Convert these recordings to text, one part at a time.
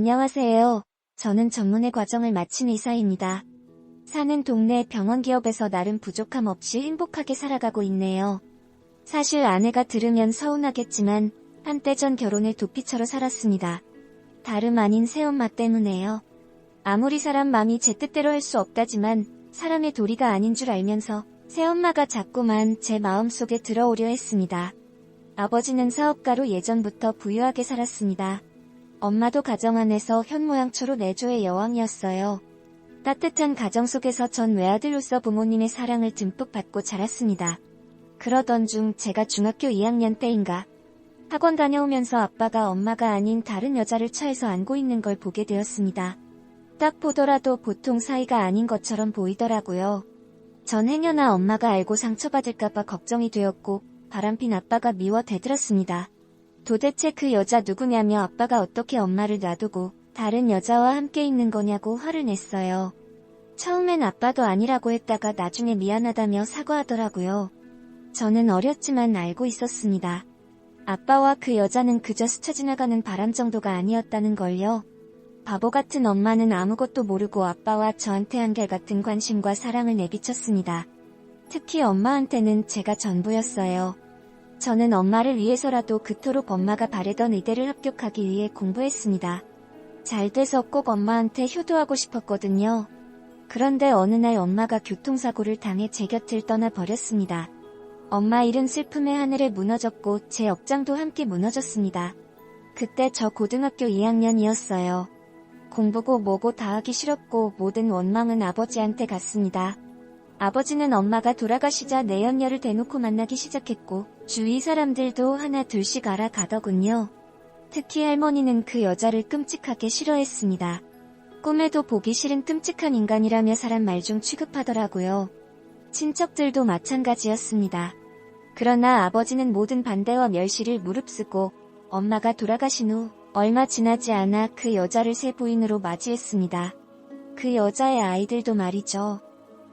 안녕하세요. 저는 전문의 과정을 마친 의사입니다. 사는 동네 병원 기업에서 나름 부족함 없이 행복하게 살아가고 있네요. 사실 아내가 들으면 서운하겠지만 한때 전 결혼을 도피처로 살았습니다. 다름 아닌 새엄마 때문에요. 아무리 사람 마음이 제 뜻대로 할 수 없다지만 사람의 도리가 아닌 줄 알면서 새엄마가 자꾸만 제 마음속에 들어오려 했습니다. 아버지는 사업가로 예전부터 부유하게 살았습니다. 엄마도 가정 안에서 현모양처로 내조의 여왕이었어요. 따뜻한 가정 속에서 전 외아들로서 부모님의 사랑을 듬뿍 받고 자랐습니다. 그러던 중 제가 중학교 2학년 때인가 학원 다녀오면서 아빠가 엄마가 아닌 다른 여자를 차에서 안고 있는 걸 보게 되었습니다. 딱 보더라도 보통 사이가 아닌 것처럼 보이더라고요. 전 행여나 엄마가 알고 상처받을까봐 걱정이 되었고 바람핀 아빠가 미워 대들었습니다. 도대체 그 여자 누구냐며 아빠가 어떻게 엄마를 놔두고 다른 여자와 함께 있는 거냐고 화를 냈어요. 처음엔 아빠도 아니라고 했다가 나중에 미안하다며 사과하더라고요. 저는 어렸지만 알고 있었습니다. 아빠와 그 여자는 그저 스쳐 지나가는 바람 정도가 아니었다는 걸요. 바보 같은 엄마는 아무것도 모르고 아빠와 저한테 한결같은 관심과 사랑을 내비쳤습니다. 특히 엄마한테는 제가 전부였어요. 저는 엄마를 위해서라도 그토록 엄마가 바래던 의대를 합격하기 위해 공부했습니다. 잘 돼서 꼭 엄마한테 효도하고 싶었거든요. 그런데 어느 날 엄마가 교통사고를 당해 제 곁을 떠나버렸습니다. 엄마 일은 슬픔의 하늘에 무너졌고 제 억장도 함께 무너졌습니다. 그때 저 고등학교 2학년이었어요. 공부고 뭐고 다 하기 싫었고 모든 원망은 아버지한테 갔습니다. 아버지는 엄마가 돌아가시자 내연녀를 대놓고 만나기 시작했고 주위 사람들도 하나 둘씩 알아가더군요. 특히 할머니는 그 여자를 끔찍하게 싫어했습니다. 꿈에도 보기 싫은 끔찍한 인간이라며 사람 말중 취급하더라고요. 친척들도 마찬가지였습니다. 그러나 아버지는 모든 반대와 멸시를 무릅쓰고 엄마가 돌아가신 후 얼마 지나지 않아 그 여자를 새 부인으로 맞이했습니다. 그 여자의 아이들도 말이죠.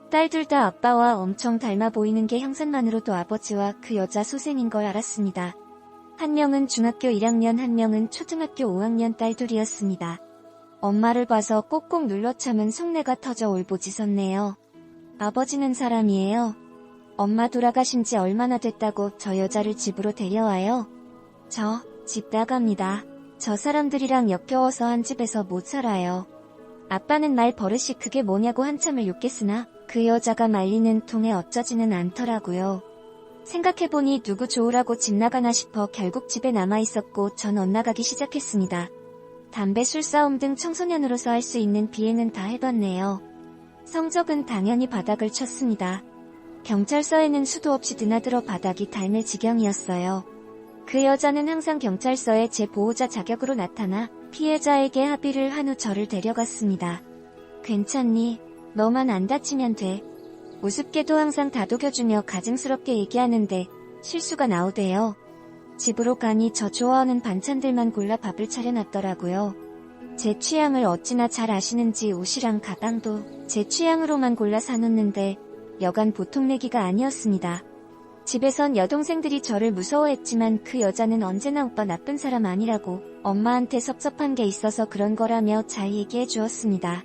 딸 둘 다 아빠와 엄청 닮아 보이는 게 형상만으로도 아버지와 그 여자 소생인 걸 알았습니다. 한 명은 중학교 1학년 한 명은 초등학교 5학년 딸 둘이었습니다. 엄마를 봐서 꼭꼭 눌러 참은 속내가 터져 울부짖었네요. 아버지는 사람이에요. 엄마 돌아가신 지 얼마나 됐다고 저 여자를 집으로 데려와요? 저, 집 나갑니다. 저 사람들이랑 역겨워서 한 집에서 못 살아요. 아빠는 말 버릇이 그게 뭐냐고 한참을 욕했으나 그 여자가 말리는 통에 어쩌지는 않더라고요. 생각해보니 누구 좋으라고 집 나가나 싶어 결국 집에 남아있었고 전 엇나가기 시작했습니다. 담배, 술, 싸움 등 청소년으로서 할 수 있는 비행은 다 해봤네요. 성적은 당연히 바닥을 쳤습니다. 경찰서에는 수도 없이 드나들어 바닥이 닳을 지경이었어요. 그 여자는 항상 경찰서에 제 보호자 자격으로 나타나 피해자에게 합의를 한 후 저를 데려갔습니다. 괜찮니? 너만 안 다치면 돼. 우습게도 항상 다독여주며 가증스럽게 얘기하는데 실수가 나오대요. 집으로 가니 저 좋아하는 반찬들만 골라 밥을 차려놨더라고요. 제 취향을 어찌나 잘 아시는지 옷이랑 가방도 제 취향으로만 골라 사놓는데 여간 보통 내기가 아니었습니다. 집에선 여동생들이 저를 무서워했지만 그 여자는 언제나 오빠 나쁜 사람 아니라고 엄마한테 섭섭한 게 있어서 그런 거라며 잘 얘기해 주었습니다.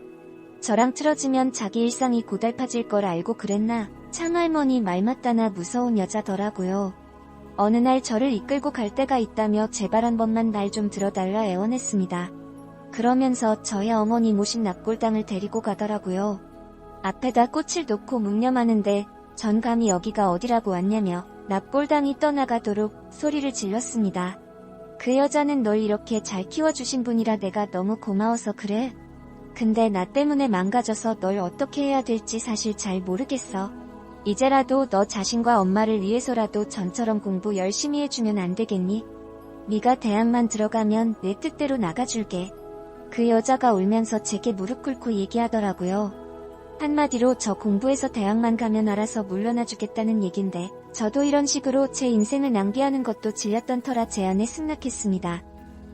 저랑 틀어지면 자기 일상이 고달파질 걸 알고 그랬나 참 할머니 말 맞다나 무서운 여자더라고요. 어느 날 저를 이끌고 갈 때가 있다며 제발 한 번만 날 좀 들어달라 애원했습니다. 그러면서 저희 어머니 모신 납골당을 데리고 가더라고요. 앞에다 꽃을 놓고 묵념하는데 전 감히 여기가 어디라고 왔냐며 납골당이 떠나가도록 소리를 질렀습니다. 그 여자는 널 이렇게 잘 키워주신 분이라 내가 너무 고마워서 그래. 근데 나 때문에 망가져서 널 어떻게 해야 될지 사실 잘 모르겠어. 이제라도 너 자신과 엄마를 위해서라도 전처럼 공부 열심히 해주면 안 되겠니? 네가 대학만 들어가면 내 뜻대로 나가줄게. 그 여자가 울면서 제게 무릎 꿇고 얘기하더라고요. 한마디로 저 공부해서 대학만 가면 알아서 물러나 주겠다는 얘긴데 저도 이런 식으로 제 인생을 낭비하는 것도 질렸던 터라 제안에 승낙했습니다.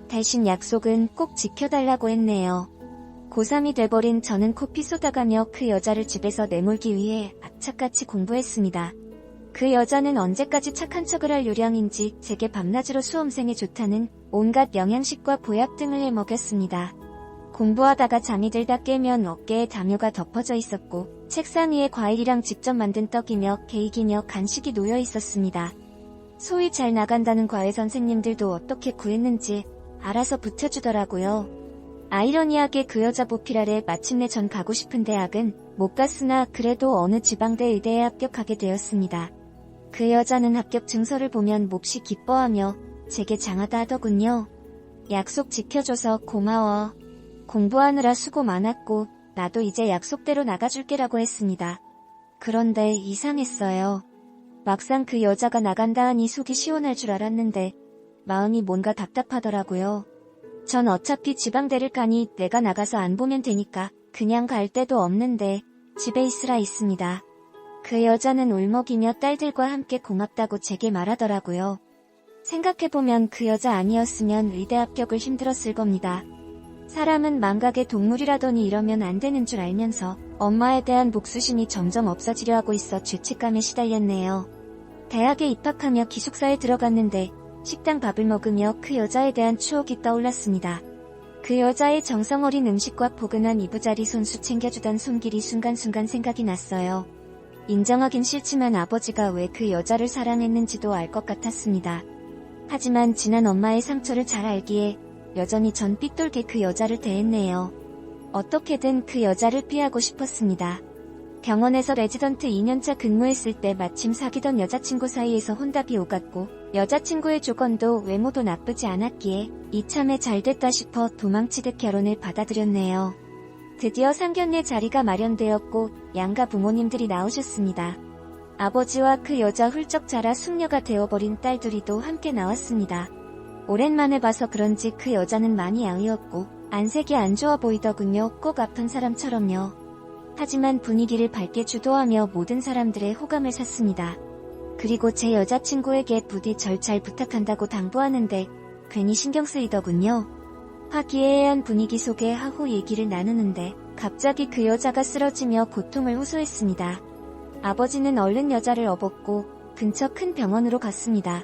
대신 약속은 꼭 지켜달라고 했네요. 고3이 돼버린 저는 코피 쏟아가며 그 여자를 집에서 내몰기 위해 악착같이 공부했습니다. 그 여자는 언제까지 착한 척을 할 요량인지 제게 밤낮으로 수험생에 좋다는 온갖 영양식과 보약 등을 해먹였습니다. 공부하다가 잠이 들다 깨면 어깨에 담요가 덮어져 있었고 책상 위에 과일이랑 직접 만든 떡이며 케이크이며 간식이 놓여 있었습니다. 소위 잘 나간다는 과외 선생님들도 어떻게 구했는지 알아서 붙여주더라고요. 아이러니하게 그 여자 보필 아래 마침내 전 가고 싶은 대학은 못 갔으나 그래도 어느 지방대 의대에 합격하게 되었습니다. 그 여자는 합격 증서를 보면 몹시 기뻐하며 제게 장하다 하더군요. 약속 지켜줘서 고마워. 공부하느라 수고 많았고 나도 이제 약속대로 나가줄게라고 했습니다. 그런데 이상했어요. 막상 그 여자가 나간다 하니 속이 시원할 줄 알았는데 마음이 뭔가 답답하더라고요. 전 어차피 지방대를 가니 내가 나가서 안 보면 되니까 그냥 갈 데도 없는데 집에 있으라 있습니다. 그 여자는 울먹이며 딸들과 함께 고맙다고 제게 말하더라고요. 생각해보면 그 여자 아니었으면 의대 합격을 힘들었을 겁니다. 사람은 망각의 동물이라더니 이러면 안 되는 줄 알면서 엄마에 대한 복수심이 점점 없어지려 하고 있어 죄책감에 시달렸네요. 대학에 입학하며 기숙사에 들어갔는데 식당 밥을 먹으며 그 여자에 대한 추억이 떠올랐습니다. 그 여자의 정성 어린 음식과 포근한 이부자리 손수 챙겨주던 손길이 순간순간 생각이 났어요. 인정하긴 싫지만 아버지가 왜 그 여자를 사랑했는지도 알 것 같았습니다. 하지만 지난 엄마의 상처를 잘 알기에 여전히 전 삐뚤게 그 여자를 대했네요. 어떻게든 그 여자를 피하고 싶었습니다. 병원에서 레지던트 2년차 근무했을 때 마침 사귀던 여자친구 사이에서 혼답이 오갔고 여자친구의 조건도 외모도 나쁘지 않았기에 이참에 잘됐다 싶어 도망치듯 결혼을 받아들였네요. 드디어 상견례 자리가 마련되었고 양가 부모님들이 나오셨습니다. 아버지와 그 여자 훌쩍 자라 숙녀가 되어버린 딸둘이도 함께 나왔습니다. 오랜만에 봐서 그런지 그 여자는 많이 양이었고 안색이 안 좋아 보이더군요. 꼭 아픈 사람처럼요. 하지만 분위기를 밝게 주도하며 모든 사람들의 호감을 샀습니다. 그리고 제 여자친구에게 부디 절 잘 부탁한다고 당부하는데 괜히 신경 쓰이더군요. 화기애애한 분위기 속에 하호 얘기를 나누는데 갑자기 그 여자가 쓰러지며 고통을 호소했습니다. 아버지는 얼른 여자를 업었고 근처 큰 병원으로 갔습니다.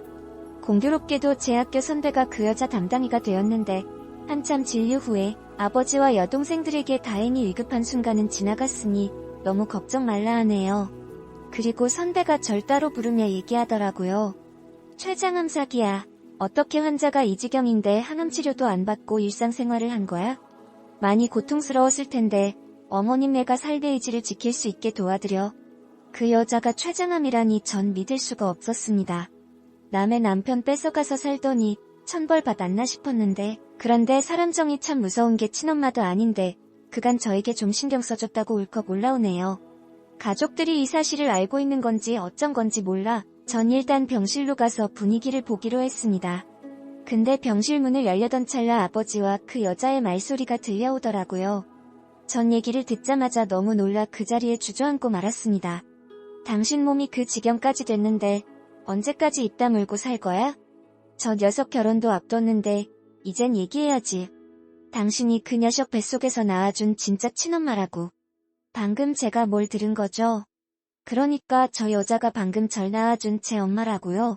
공교롭게도 제 학교 선배가 그 여자 담당이가 되었는데 한참 진료 후에 아버지와 여동생들에게 다행히 위급한 순간은 지나갔으니 너무 걱정 말라 하네요. 그리고 선배가 절 따로 부르며 얘기하더라고요. 췌장암 사기야. 어떻게 환자가 이 지경인데 항암 치료도 안 받고 일상생활을 한 거야? 많이 고통스러웠을 텐데 어머님 내가 살대 의지를 지킬 수 있게 도와드려. 그 여자가 췌장암이라니 전 믿을 수가 없었습니다. 남의 남편 뺏어가서 살더니 천벌 받았나 싶었는데 그런데 사람 정이 참 무서운 게 친엄마도 아닌데 그간 저에게 좀 신경 써줬다고 울컥 올라오네요. 가족들이 이 사실을 알고 있는 건지 어쩐 건지 몰라 전 일단 병실로 가서 분위기를 보기로 했습니다. 근데 병실 문을 열려던 찰나 아버지와 그 여자의 말소리가 들려오더라고요. 전 얘기를 듣자마자 너무 놀라 그 자리에 주저앉고 말았습니다. 당신 몸이 그 지경까지 됐는데 언제까지 입 다물고 살 거야? 저 녀석 결혼도 앞뒀는데 이젠 얘기해야지. 당신이 그 녀석 뱃속에서 낳아준 진짜 친엄마라고. 방금 제가 뭘 들은 거죠? 그러니까 저 여자가 방금 절 낳아준 제 엄마라고요.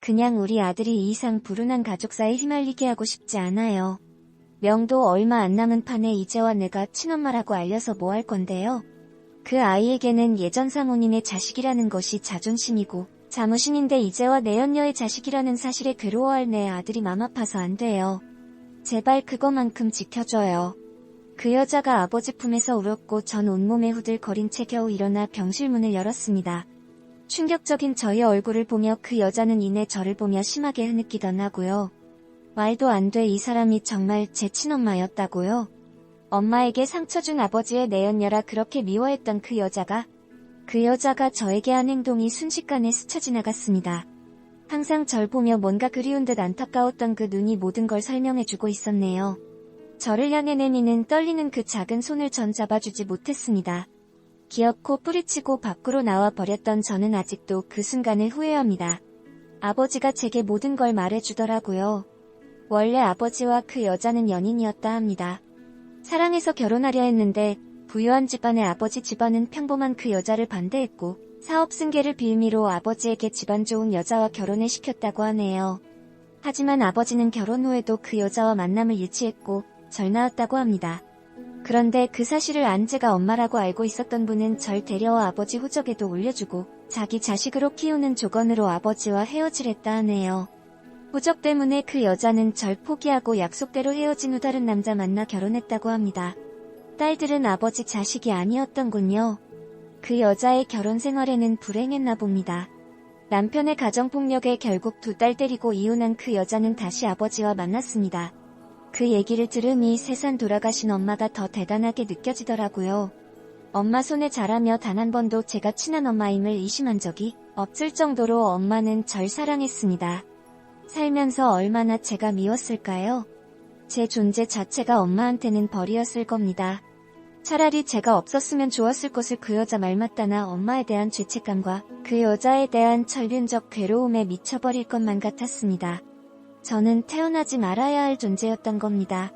그냥 우리 아들이 이 이상 불운한 가족사에 휘말리게 하고 싶지 않아요. 명도 얼마 안 남은 판에 이제와 내가 친엄마라고 알려서 뭐 할 건데요. 그 아이에게는 예전 사모님의 자식이라는 것이 자존심이고 자무심인데 이제와 내연녀의 자식이라는 사실에 괴로워할 내 아들이 맘 아파서 안 돼요. 제발 그거만큼 지켜줘요. 그 여자가 아버지 품에서 울었고 전 온몸에 후들거린 채 겨우 일어나 병실 문을 열었습니다. 충격적인 저의 얼굴을 보며 그 여자는 이내 저를 보며 심하게 흐느끼던 하고요. 말도 안 돼 이 사람이 정말 제 친엄마였다고요? 엄마에게 상처 준 아버지의 내연녀라 그렇게 미워했던 그 여자가 그 여자가 저에게 한 행동이 순식간에 스쳐 지나갔습니다. 항상 절 보며 뭔가 그리운 듯 안타까웠던 그 눈이 모든 걸 설명해주고 있었네요. 저를 향해 내미는 떨리는 그 작은 손을 전 잡아주지 못했습니다. 기어코 뿌리치고 밖으로 나와 버렸던 저는 아직도 그 순간을 후회합니다. 아버지가 제게 모든 걸 말해주더라고요. 원래 아버지와 그 여자는 연인이었다 합니다. 사랑해서 결혼하려 했는데 부유한 집안의 아버지 집안은 평범한 그 여자를 반대했고 사업 승계를 빌미로 아버지에게 집안 좋은 여자와 결혼을 시켰다고 하네요. 하지만 아버지는 결혼 후에도 그 여자와 만남을 일치했고 절 낳았다고 합니다. 그런데 그 사실을 안 제가 엄마라고 알고 있었던 분은 절 데려와 아버지 호적에도 올려주고 자기 자식으로 키우는 조건으로 아버지와 헤어지랬다 하네요. 호적 때문에 그 여자는 절 포기하고 약속대로 헤어진 후 다른 남자 만나 결혼했다고 합니다. 딸들은 아버지 자식이 아니었던군요. 그 여자의 결혼 생활에는 불행했나 봅니다. 남편의 가정폭력에 결국 두딸 데리고 이혼한 그 여자는 다시 아버지와 만났습니다. 그 얘기를 들으니 세상 돌아가신 엄마가 더 대단하게 느껴지더라고요. 엄마 손에 자라며 단 한 번도 제가 친한 엄마임을 의심한 적이 없을 정도로 엄마는 절 사랑했습니다. 살면서 얼마나 제가 미웠을까요? 제 존재 자체가 엄마한테는 벌이었을 겁니다. 차라리 제가 없었으면 좋았을 것을 그 여자 말 맞다나 엄마에 대한 죄책감과 그 여자에 대한 철륜적 괴로움에 미쳐버릴 것만 같았습니다. 저는 태어나지 말아야 할 존재였던 겁니다.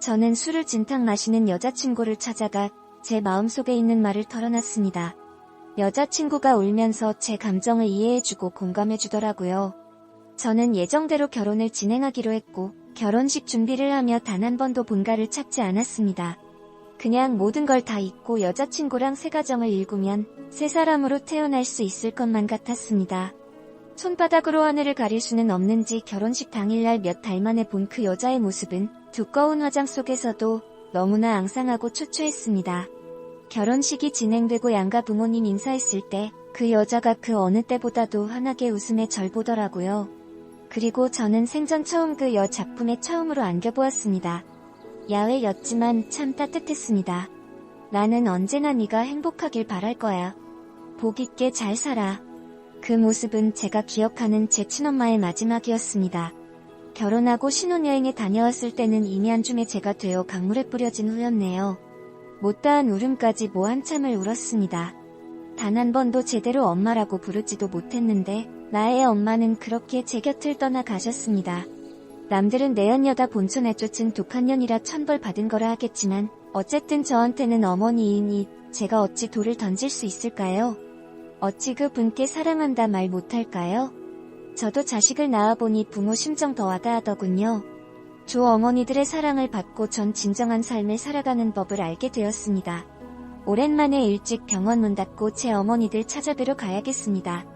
저는 술을 진탕 마시는 여자친구를 찾아가 제 마음속에 있는 말을 털어놨습니다. 여자친구가 울면서 제 감정을 이해해주고 공감해주더라고요. 저는 예정대로 결혼을 진행하기로 했고 결혼식 준비를 하며 단 한 번도 본가를 찾지 않았습니다. 그냥 모든 걸 다 잊고 여자친구랑 새 가정을 일구면 새 사람으로 태어날 수 있을 것만 같았습니다. 손바닥으로 하늘을 가릴 수는 없는지 결혼식 당일날 몇 달 만에 본 그 여자의 모습은 두꺼운 화장 속에서도 너무나 앙상하고 초췌했습니다. 결혼식이 진행되고 양가 부모님 인사했을 때 그 여자가 그 어느 때보다도 환하게 웃음에 절 보더라고요. 그리고 저는 생전 처음 그 여 작품에 처음으로 안겨보았습니다. 야외였지만 참 따뜻했습니다. 나는 언제나 네가 행복하길 바랄 거야. 복 있게 잘 살아. 그 모습은 제가 기억하는 제 친엄마의 마지막이었습니다. 결혼하고 신혼여행에 다녀왔을 때는 이미 한줌에 제가 되어 강물에 뿌려진 후였네요. 못다한 울음까지 뭐 한참을 울었습니다. 단 한 번도 제대로 엄마라고 부르지도 못했는데 나의 엄마는 그렇게 제 곁을 떠나 가셨습니다. 남들은 내연여다 본촌에 쫓은 독한 년이라 천벌 받은 거라 하겠지만 어쨌든 저한테는 어머니이니 제가 어찌 돌을 던질 수 있을까요? 어찌 그 분께 사랑한다 말 못할까요? 저도 자식을 낳아보니 부모 심정 더 와닿하더군요. 조 어머니들의 사랑을 받고 전 진정한 삶을 살아가는 법을 알게 되었습니다. 오랜만에 일찍 병원 문 닫고 제 어머니들 찾아뵈러 가야겠습니다.